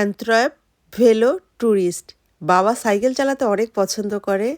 অ্যান্থ্রয়েপ ভেলো ট্যুরিস্ট বাবা সাইকেল চালাতে অনেক পছন্দ করে,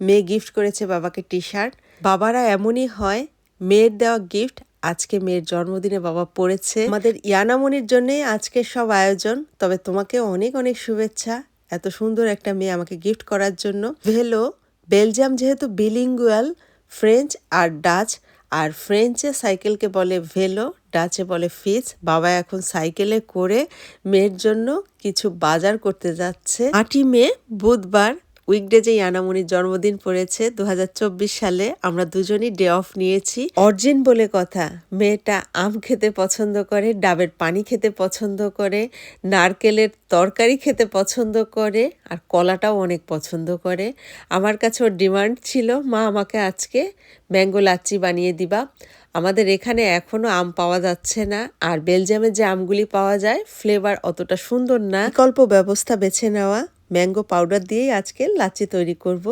মেয়ে গিফট করেছে বাবাকে টি শার্ট বাবারা এমনই হয়, মেয়ের দেওয়া গিফট আজকে মেয়ের জন্মদিনে বাবা পড়েছে। আমাদের ইয়ানামনির জন্যই আজকের সব আয়োজন, তবে তোমাকে অনেক অনেক শুভেচ্ছা, এত সুন্দর একটা মেয়ে আমাকে গিফট করার জন্য। ভেলো, বেলজিয়াম যেহেতু বিলিঙ্গুয়াল ফ্রেঞ্চ আর ডাচ আর ফ্রেঞ্চে সাইকেলকে বলে ভেলো, ডাচে বলে ফিচ। বাবা এখন সাইকেলে করে মেয়ের জন্য কিছু বাজার করতে যাচ্ছে। আটই মে, বুধবার উইকডেজে ইয়ানামনির জন্মদিন পড়েছে দু হাজার চব্বিশ সালে, আমরা দুজনই ডে অফ নিয়েছি। অর্জিন বলে কথা, মেয়েটা আম খেতে পছন্দ করে, ডাবের পানি খেতে পছন্দ করে, নারকেলের তরকারি খেতে পছন্দ করে, আর কলাটাও অনেক পছন্দ করে। আমার কাছে ওর ডিমান্ড ছিল, মা, আমাকে আজকে ম্যাঙ্গো লাচ্ছি বানিয়ে দিবা। আমাদের এখানে এখনও আম পাওয়া যাচ্ছে না, আর বেলজিয়ামে যে আমগুলি পাওয়া যায় ফ্লেভার অতটা সুন্দর না। বিকল্প ব্যবস্থা বেছে নেওয়া ম্যাঙ্গো পাউডার দিয়েই আজকে লাচ্ছি তৈরি করব।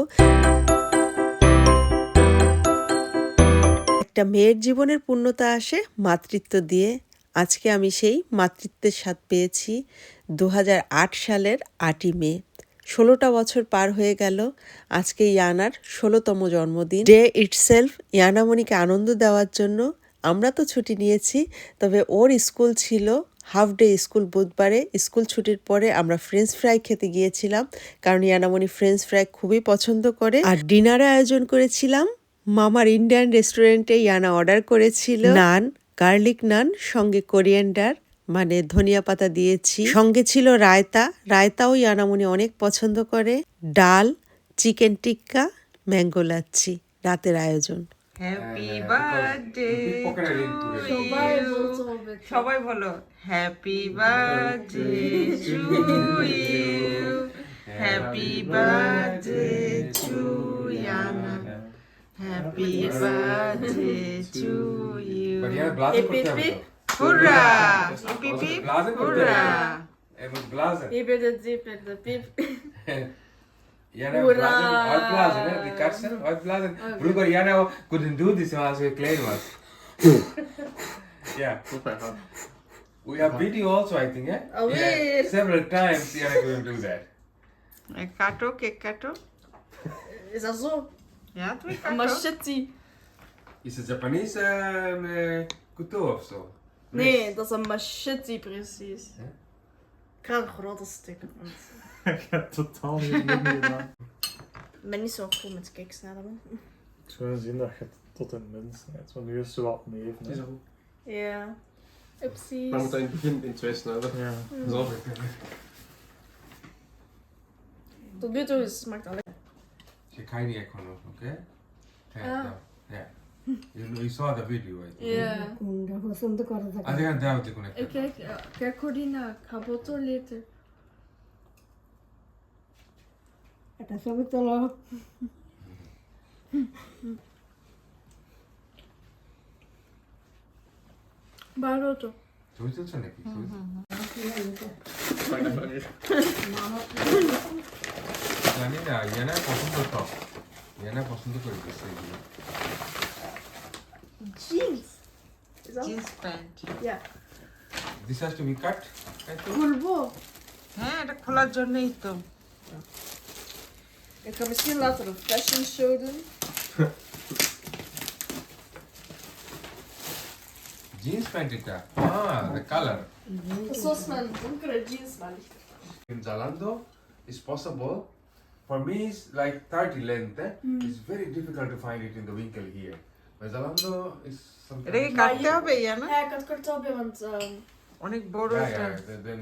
একটা মেয়ের জীবনের পূর্ণতা আসে মাতৃত্ব দিয়ে। আজকে আমি সেই মাতৃত্বের স্বাদ পেয়েছি। দু হাজার আট সালের আটই মে। ষোলোটা বছর পার হয়ে গেল। আজকে ইয়ানার ষোলোতম জন্মদিন। ডে ইটসেলফ ইয়ানামণিকে আনন্দ দেওয়ার জন্য আমরা তো ছুটি নিয়েছি, তবে ওর স্কুল ছিল হাফ ডে স্কুল বুধবারে। স্কুল ছুটির পরে আমরা ফ্রেঞ্চ ফ্রাই খেতে গিয়েছিলাম, কারণ ইয়ানামণি ফ্রেঞ্চ ফ্রাই খুবই পছন্দ করে। আর ডিনারে আয়োজন করেছিলাম। মামার ইন্ডিয়ান রেস্টুরেন্টে ইয়ানা অর্ডার করেছিল। নান, গার্লিক নান, সঙ্গে কোরিয়েন্ডার মানে ধনিয়া পাতা দিয়েছি। সঙ্গে ছিল রায়তা। রায়তাও ইয়ানামনি অনেক পছন্দ করে। ডাল, চিকেন টিক্কা, ম্যাঙ্গো লাচ্ছি, রাতের আয়োজন। হ্যাপি বার্থডে সবাই বলো happy birthday to you happy birthday to Yana happy birthday to you hurrah PP hurrah এবার ব্লাজার এবার পিপ Hoera! Uitblazen, Uitblazen. Vroeger, jij nou couldn't do this als je klein was. ja. We are beating also, I think, hè Alweer! Yeah, oh, several times, yeah, I couldn't do that. Ik ga ook, ik ga ook. Is dat zo? Ja, twee kato. Machete. Is het Japanese ehm, eh, uh, kuto of zo? Nee, dat is een machete, precies. Huh? Ik ga een grote stikken. Ik heb totaal niet het gedaan. Ik ben niet zo goed met kiksnijden. man. Ik zou zien dat je het tot in het min snijdt, want nu is het zo wat neven. Is dat goed? Ja. Maar we moeten in het begin in twee snijden. Ja. Zo. Tot nu toe is het smaakt alleen. Je kan niet echt nog, oké? Ja, Ah. ja. ja. You, you saw the video, I think. Ja. Ah, they can down to connect. Ik kijk, ja, kijk Corina, ik ga boter later. একটা ছবি তোলো। ভালো তো ছবি তুলছো নাকি? জানি না ইয়ানা পছন্দ তো ইয়ানা পছন্দ করে দিচ্ছে এগুলো। Jeans? Jeans pant yeah this has to be cut খুলবো। হ্যাঁ এটা খোলার জন্যই তো। Ik ga misschien later een fashion show doen. Jeans pant এটা ah the color Zoals mijn donkere jeans maar ligt. in Zalando is possible for me it's like 30 length eh? it's very difficult to find it in the winkle here but Zalando is এটা কি sometimes কাটতে হবে ইয়া না Ja, ik had kort op, want ehm, অনেক বড় yeah, এটা yeah, then- then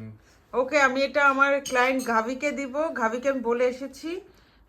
ওকে আমি এটা আমার ক্লায়েন্ট ঘাবিকে দিব ঘাবিকে আমি বলে এসেছি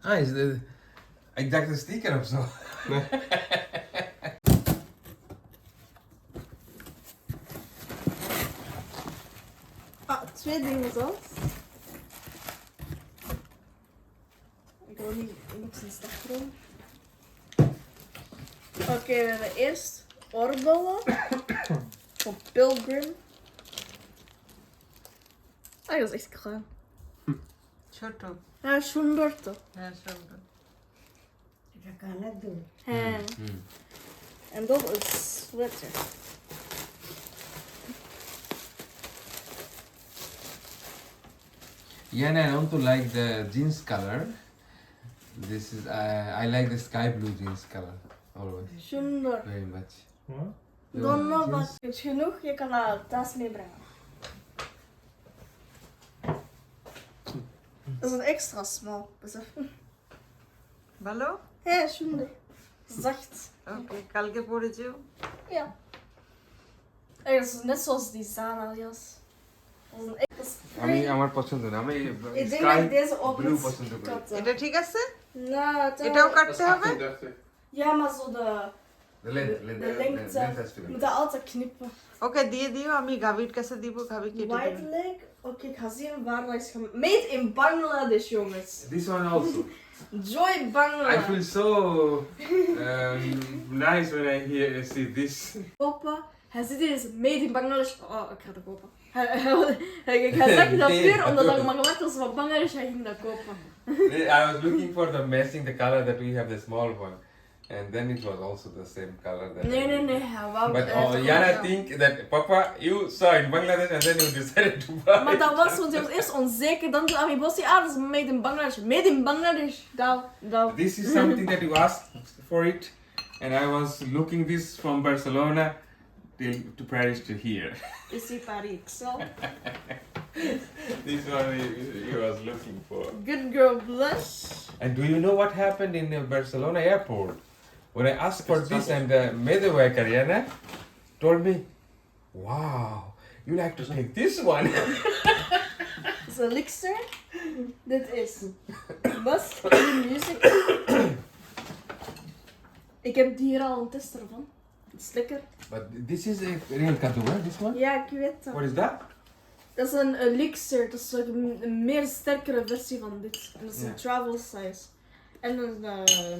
Ah, is de, ik dacht een sticker of zo. Ah, twee dingen zelfs. Ik wil niet niks in stak doen. Oké, we hebben eerst oorbellen van Pilgrim. Ah, dat is echt klein. ছোট Ja, সুন্দর তো হ্যাঁ সুন্দর এটা কানের দুল হ্যাঁ En dat is sweater. Yeah, and I also like the jeans color. This is uh, I like the sky blue jeans color always Zonder. very much. Wat? Dan nog wat. Is genoeg, je kan naar de tas meebrengen. Dat is een extra small. besef. ভালো Hé, zonder. Zacht. ওকে কালকে পরে যেও Ja. Hey, dat is net zoals die Zara jas. Dat is een echt. dat is আমি আমার পছন্দ না আমি Ik denk sky dat ik deze ook blue moet পছন্দ করি katten. এটা ঠিক আছে Nou, het এটাও কাটতে হবে Ja, maar zo de. The length, length, De the lengte. length has to Je be. moet dat altijd knippen. ওকে দিয়ে দিও আমি গাভির কাছে দিব গাভি কেটে White দেবে leg. Oké, ik ga zien waar dat is gemaakt. Made in Bangladesh, jongens. This one also. Joy I Bangladesh. feel so um, nice when I hear see this. Papa, hij zit hier is made in Bangladesh. Oh, ik ga dat kopen. Hij, ik zeggen dat puur omdat dat maar gemaakt was van Bangladesh, hij ging dat kopen. I was looking for the matching the color that we have the small one, and then it was also the same color. That Nee, I nee, hij But uh, uit- Yana think that Papa, you saw in Bangladesh and then you decided to buy. Maar it. dat was, want was eerst onzeker. Dan toen hij bossie, ah, dat is made in Bangladesh. Made in Bangladesh. Dat, dat. This is something that you asked for it, and I was looking this from Barcelona till to Paris to here. Is die Paris XL. this one he, he was looking for. Good girl blush. And do you know what happened in the Barcelona airport? When I asked for this and the medewerker, Yana, told me, wow, you like to take this one. Een elixir. Dit is Bust Music. Ik heb hier al een tester van. Het is lekker. but this is a real cadeau, this one? Ja, ik weet dat. What is that? Dat is een elixir. Dat is like een, een meer sterkere versie van dit. En dat is een travel size. En een uh,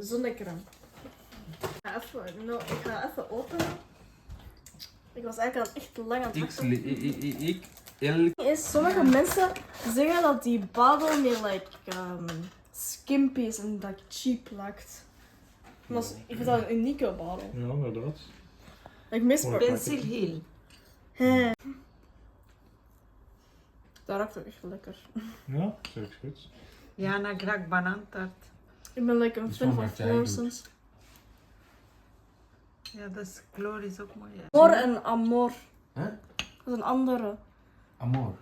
zonnecrème. Even, no, ik ga even openen. Ik was eigenlijk al echt lang aan het. Ik, ik, ik, ik, sommige mensen zeggen dat die babbel meer like, ehm, skimpy is en dat cheap lijkt. Maar ik vind dat een unieke babbel. Ja, inderdaad. Ik mis Pencil heel. He. Dat ruikt ook echt lekker. Ja, zeker goed. Ja, en graag krijg ik. Ik ben lekker een fan van Florissens. Ja, dat is glorie is ook mooi. Amor en amor. Dat is een andere. Amor.